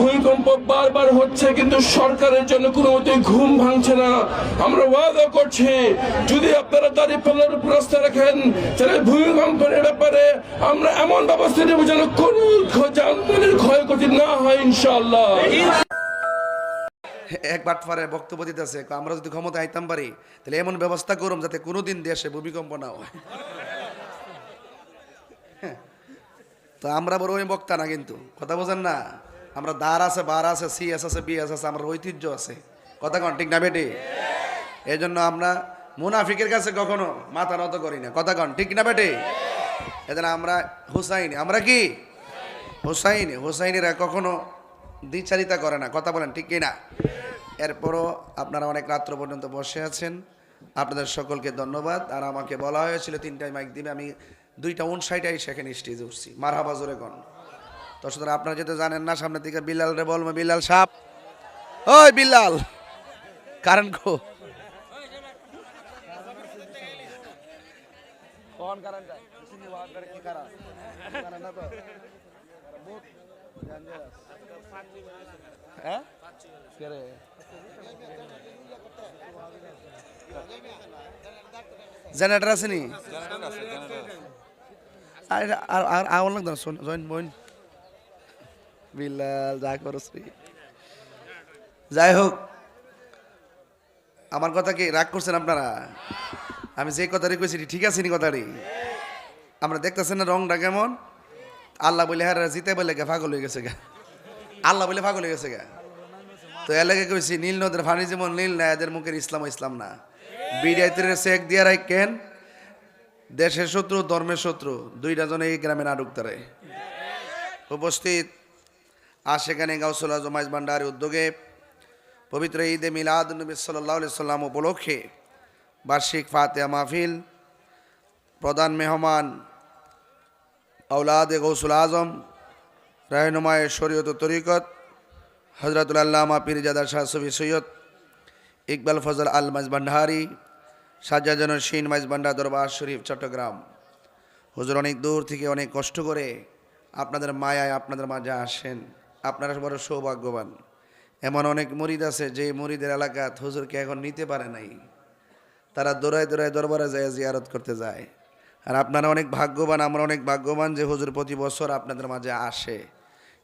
ভূমিকম্প বারবার হচ্ছে, কিন্তু সরকারের জন্য কোনো মতে ঘুম ভাঙছে না। আমরা ওয়াদা করছি, যদি আপনারা দাঁড়িয়ে পাল্লার উপর রাস্তা রাখেন, তাহলে ভূমিকম্পের ব্যাপারে আমরা এমন ব্যবস্থা নেব যেন কোনো যানবাহনের ক্ষয়ক্ষতি না হয়, ইনশাআল্লাহ। এক বাটফারে বক্তব্য দিতেছে আমরা যদি ক্ষমতা আইতাম পারি, তাহলে এমন ব্যবস্থা করুম যাতে কোনোদিন দেশে ভূমিকম্প না হয়। হ্যাঁ। তো আমরা বড় বক্তা না কিন্তু, কথা বোঝেন না। আমরা দার আছে, বার আছে, সি এস আছে, বি এস আছে আমার ঐতিহ্য আছে। কথা কন, ঠিক না বেটি? এই জন্য আমরা মুনাফিকের কাছে কখনো মাথা নত করি না। কথা কন, ঠিক না বেটি? এজন্য আমরা হুসাইনি, আমরা কি? হুসাইনি, হুসাইনিরা কখনো দ্বিচারিতা করে না। কথা বলেন, ঠিক কি না এরপরও আপনারা অনেক রাত্র পর্যন্ত বসে আছেন। আপনাদের সকলকে ধন্যবাদ। আর আমাকে বলা হয়েছিল, তিনটায় মাইক দিবে, আমি দুইটা উনষাটাই সেখানে স্টেজে উঠছি। মারহাবা জোরে কন। তো সুতরাং আপনারা যেটা জানেন না সামনের দিকে বিল্লাল রে বলব বিল্লাল সাপ ওই বিল্লাল কারেন্ট কো কোন হ্যাঁ? জেনারেটর আছে নি আর আর আর লাগতো জয়েন বইন বিলাল যা করস রে। যাই হোক, আমার কথা কি রাগ করছেন আপনারা? আমি যে কথাটি কইছি ঠিক আছে নি কথাটি? আমরা দেখতেছেন না রংটা কেমন? আল্লাহ বলে হ্যাঁ জিতে বলে গে পাগল হয়ে গেছে গা। আল্লাহ বলে পাগল হয়ে গেছে গা। তো এলাকা কইছি, নীল নদের ফানি যেমন নীল না, এদের মুখের ইসলাম ইসলাম না। বিডিআইতের শেখ দিয়া রাখেন দেশের শত্রু, ধর্মের শত্রু, দুইটা জন এই গ্রামে না ঢুকতে উপস্থিত আর সেখানে গাউসুল আজম মাইজ ভান্ডারের উদ্যোগে পবিত্র ঈদে মিলাদ নবী সাল্লাহ সাল্লাম উপলক্ষে বার্ষিক ফাতেহা মাহফিল, প্রধান মেহমান আউলাদ গৌসুল আজম, রাহনুমায় শরীয়ত তরিকত হজরতুল আল্লামা পীরজাদা শাহ সফি সৈয়দ ইকবাল ফজল আল মাইজ ভান্ডারি সাজ্জাজন শিন মাইজ ভান্ডার দরবার শরীফ, চট্টগ্রাম। হুজুর অনেক দূর থেকে অনেক কষ্ট করে আপনাদের মায়ায় আপনাদের মাঝে আসেন। আপনারা বড় সৌভাগ্যবান। এমন অনেক মরিদ আছে, যে মরিদের এলাকাত হুজুরকে এখন নিতে পারে নাই। তারা দৌড়ায় দৌড়ায় দরবারে যায়, জিয়ারত করতে যায়। আর আপনারা অনেক ভাগ্যবান, আমরা অনেক ভাগ্যবান যে হুজুর প্রতি বছর আপনাদের মাঝে আসে।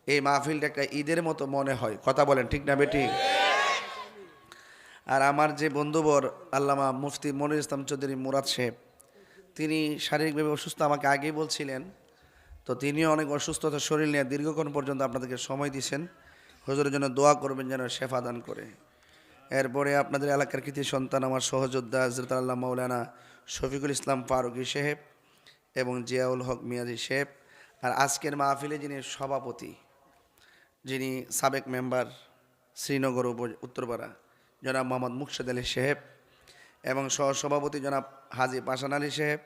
এই মাহফিলটা একটা ঈদের মতো মনে হয়। কথা বলেন, ঠিক না বেটি? আর আমার যে বন্ধুবর আল্লামা মুফতি মনির ইসলাম চৌধুরী মুরাদ সাহেব, তিনি শারীরিকভাবে অসুস্থ, আমাকে আগেই বলছিলেন তো তিনিও অনেক অসুস্থতা শরীর নিয়ে দীর্ঘক্ষণ পর্যন্ত আপনাদেরকে সময় দিয়েছেন হুজুরের জন্য দোয়া করবেন যেন শেফা দান করে। এরপরে আপনাদের এলাকার কৃতি সন্তান আমার সহযোদ্ধা হজরত আল্লাহ মৌলানা শফিকুল ইসলাম ফারুকি সাহেব এবং জিয়াউল হক মিয়াজি সাহেব আর আজকের মাহফিলে যিনি সভাপতি, যিনি সাবেক মেম্বার শ্রীনগর উপ- উত্তরপাড়া জনাব মোহাম্মদ মুকসেদ আলী সাহেব এবং সহসভাপতি জনাব হাজি পাশান আলী সাহেব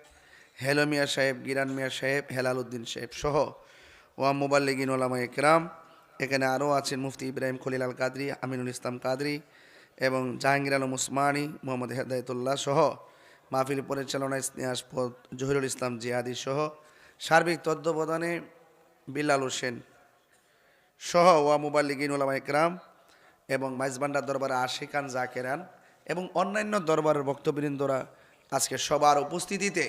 হেলো মিয়া সাহেব, গিরান মিয়া সাহেব হেলাল উদ্দিন সাহেব সহ ওয়া মুবাল্লিগিন ওলামা একরাম। এখানে আরও আছেন মুফতি ইব্রাহিম খলিল আল কাদরি, আমিনুল ইসলাম কাদরি এবং জাহাঙ্গীর আলম উসমানী, মোহাম্মদ হেদায়তুল্লাহ সহ মাহফিল পরিচালনায় স্নেহাসপদ জহিরুল ইসলাম জিয়াদি সহ সার্বিক তত্ত্বাবধানে বিল্লাল হোসেন সহ ওয়া মুবাল্লিগিন ওলামা একরাম এবং মাইজবান্ডার দরবারে আশিকান জাকেরান এবং অন্যান্য দরবারের বক্তবৃন্দরা আজকে সবার উপস্থিতিতে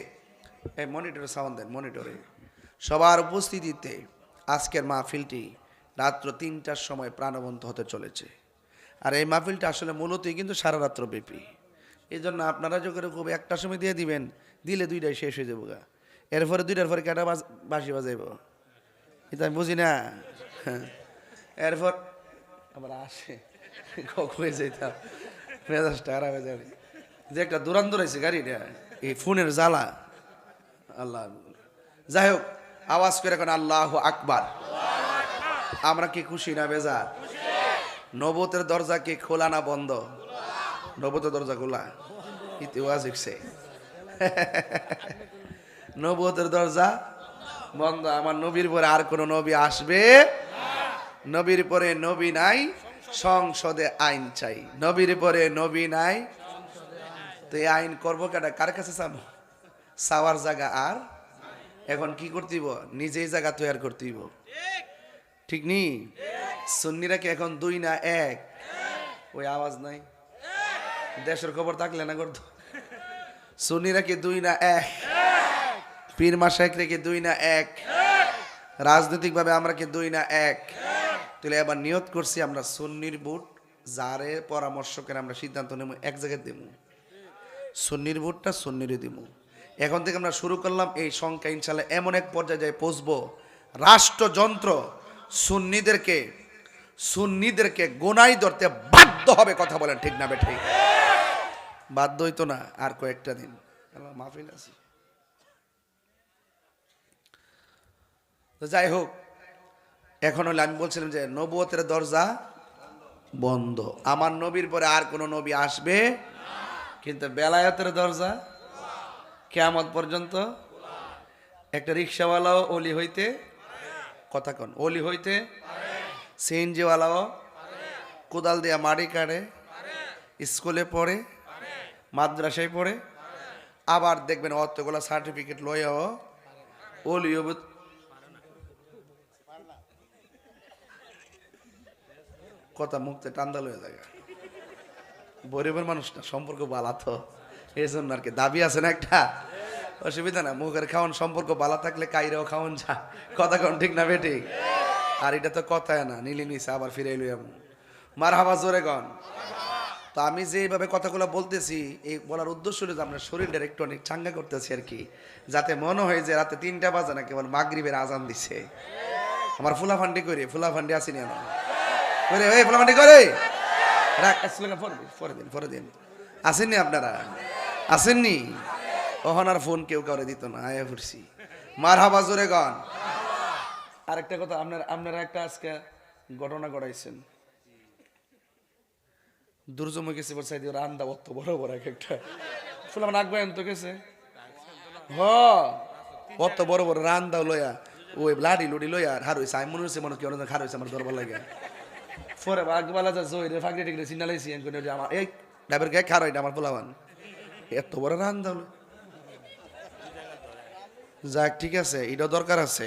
এই মনিটরে সাউন্ড দেন, মনিটরে। সবার উপস্থিতিতে আজকের মাহফিলটি রাত্র তিনটার সময় প্রাণবন্ত হতে চলেছে। আর এই মাহফিলটা আসলে মূলতই কিন্তু সারা রাত্র ব্যাপী। এই জন্য আপনারা যখন খুব একটার সময় দিয়ে দিবেন, দিলে দুইটাই শেষ হয়ে যাব গা। এরপরে দুইটার পরে কেটা বাসি বাজাইব? এটা আমি বুঝি না। হ্যাঁ। এরপর আবার আসে। কখন যেতাম মেজাজটা হয়ে যাবে। যে একটা দূরান রয়েছে গাড়িটা, এই ফোনের জ্বালা। আল্লাহ যাই হোক, আওয়াজ করে এখন আল্লাহ আকবার। আমরা কি খুশি না বেজা নবতের দরজা কি খোলা না বন্ধ? নবতের দরজা খোলা? ইতিহাস শিখছে নবতের দরজা বন্ধ। আমার নবীর পরে আর কোন নবী আসবে? নবীর পরে নবী নাই, সংসদে আইন চাই। নবীর পরে নবী নাই, তো এই আইন করব কেটা কার কাছে চাবো? চাওয়ার জায়গা আর? এখন কি করতেইব? নিজেই জায়গা তৈরি করতেইব। ঠিক নি? সুন্নিরা কি এখন দুই না এক? ওই আওয়াজ নাই। দেশের খবর থাকলে না করতো। সুন্নিরা কি দুই না এক? পীর মাসাইকরা কি দুই না এক? রাজনৈতিকভাবে আমরা কি দুই না এক? তাহলে এবার নিয়ত করছি আমরা সুন্নির বুট যারে পরামর্শ করে আমরা সিদ্ধান্ত নেব, এক জায়গায় দেবো। সুন্নির বুটটা সুন্নিরই দিব। এখন থেকে আমরা শুরু করলাম এই সংখ্যা ইনশাল্লাহ এমন এক পর্যায়ে যায় পৌঁছবো। রাষ্ট্রযন্ত্র সুন্নিদেরকে সুন্নিদেরকে গোনাই ধরতে বাধ্য হবে, কথা বলেন ঠিক না বেঠিক বাধ্য হইতো না, আর কয়েকটা দিন। মাহফিল আছি। যাই হোক, এখন হলে আমি বলছিলাম যে নবুয়তের দরজা বন্ধ। আমার নবীর পরে আর কোনো নবী আসবে? কিন্তু বেলায়তের দরজা কেয়ামত পর্যন্ত একটা রিক্সাওয়ালাও অলি হইতে কথা কন। অলি হইতে সিএনজিওয়ালাও কোদাল দিয়া মাটি কাটে স্কুলে পড়ে, মাদ্রাসায় পড়ে, আবার দেখবেন অতগুলো সার্টিফিকেট লইয়াও অলি কথা মুখতে টান্দা লয়ে যায়। গরিবের মানুষ না, সম্পর্ক বালা তো। এই জন্য আর কি, দাবি আছে না একটা? অসুবিধা না, মুখের খাওয়ান সম্পর্ক বালা থাকলে কাইরেও খাওয়ান যা। কথা কন ঠিক না বেটি আর এটা তো কথায় না, নিলি নিছে, আবার ফিরে এলো এমন মার হাবা জোরে গন তো আমি যে এইভাবে কথাগুলো বলতেছি, এই বলার উদ্দেশ্য হলো যে আপনার শরীরটা একটু অনেক চাঙ্গা করতেছি আর কি। যাতে মনে হয় যে রাতে তিনটা বাজে না, কেবল মাগরিবের আজান দিছে। আমার ফুলাফান্ডি করে ফুলাফান্ডি আসিনি আমার করে ওই ফুলাফান্ডি করে রাখ দিন পরে দিন। আসেননি আপনারা? আসেননি? ওহন আর ফোন কেউ কাউরে দিত না, আয়া ফুরছি মার হাবা জোরে গন। আরেকটা কথা, আপনার আপনারা একটা আজকে ঘটনা ঘটাইছেন। দুর্জমে গেছে বলছে দিয়ে রান্দা অত বড় বড় এক একটা। আমার আঁকবেন তো গেছে। হ অত বড় বড় রান্দা লইয়া ওই লাডি লুডি লইয়া হার হয়েছে আমি মনে হচ্ছে মনে কি, অনেক হয়েছে আমার দরবার লাগে। পরে বাগবালা যা জয় রে ফাঁকড়ি টিকলে সিনালাইছি আমি আমার এই ড্রাইভার কে খার এটা আমার পোলাবান এত বড় রান্দা হলো যাক, ঠিক আছে, এটাও দরকার আছে।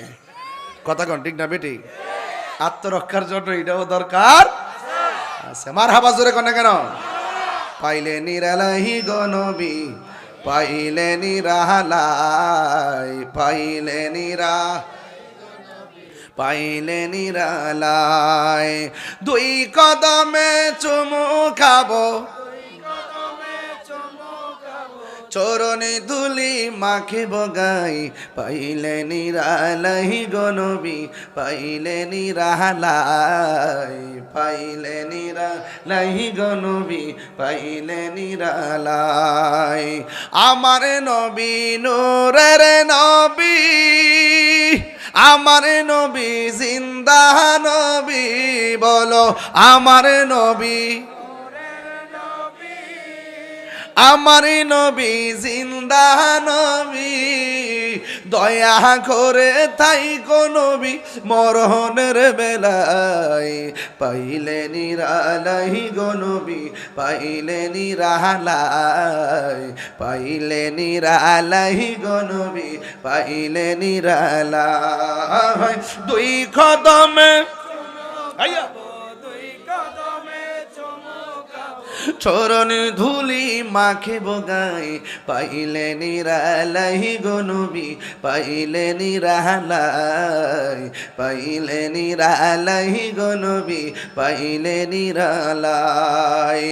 কথা কন, ঠিক না বেটি? আত্মরক্ষার জন্য এটাও দরকার আছে। মার হাবা জোরে কনে কেন? পাইলে নিরালাহি গনবি পাইলে নিরালাই পাইলে নিরা, পাইলে নিরালাই দুই কদমে চুমু খাব চরণে ধুলি মাখে বগাই পাইলে নিরালাই গনবি পাইলে নিরালাই পাইলে নিরালাই গনবি পাইলে নিরালাই আমার নবী নূরের নবী, আমার নবী জিন্দা নবী, বলো আমার নবী আমার নবী, জিন্দা নবী, দয়া করে তাই নবী, মরহনের বেলায় পাইলে নিরালাই গনবী পাইলে নিরালাই পাইলে নিরালাই গনবী পাইলে নিরালাই। দুই কদমে আইয়া চরণ ধুলি মাখে বগাই পাইলে নিরালাই গনবি পাইলে নিরালাই পাইলে নিরালাই গনবি পাইলে নিরালাই।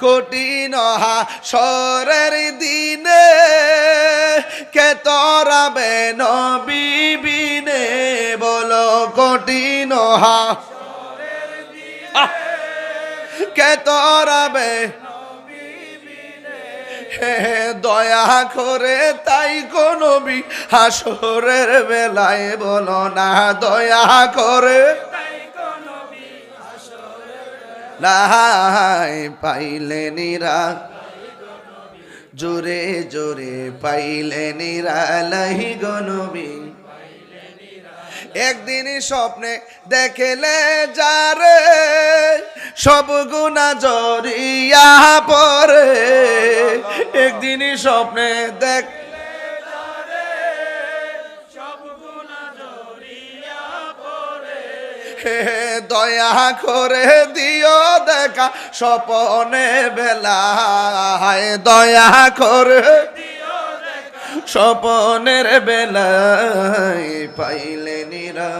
কোটি নহা সরের দিনে কে তরাবে নবী বিনে, বলো কোটি নহা কে তরাবে? দয়া করে তাই নবী, হাসরের বেলায় বলো না, দয়া করে। লাই পাইলে নিরা। জোরে জোরে পাইলে নিরালাই গনবী একদিন স্বপ্নে দেখলে যারে, সব গুণা জরিয়া পরে একদিন স্বপ্নে দেখ দয়া করে দিও দেখা স্বপনে বেলায়। দয়া করে স্বপনের বেলায় পাইলে নিরা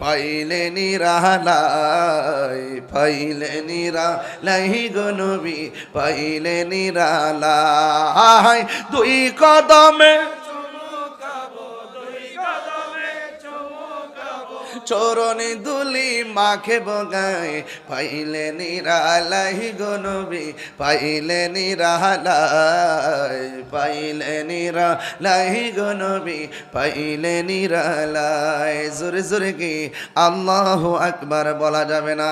পাইলে নিরালাই পাইলে নিরালাই গনবি পাইলে নিরালাই দুই কদমে চরণে দুলি মাখে বগায়, পাইলে নিরালাই গনবি পাইলে নিরালাই পাইলে নিরালাই গনবি পাইলে নিরালাই। জোরে জোরে কি? আল্লাহ আকবার, বলা যাবে না।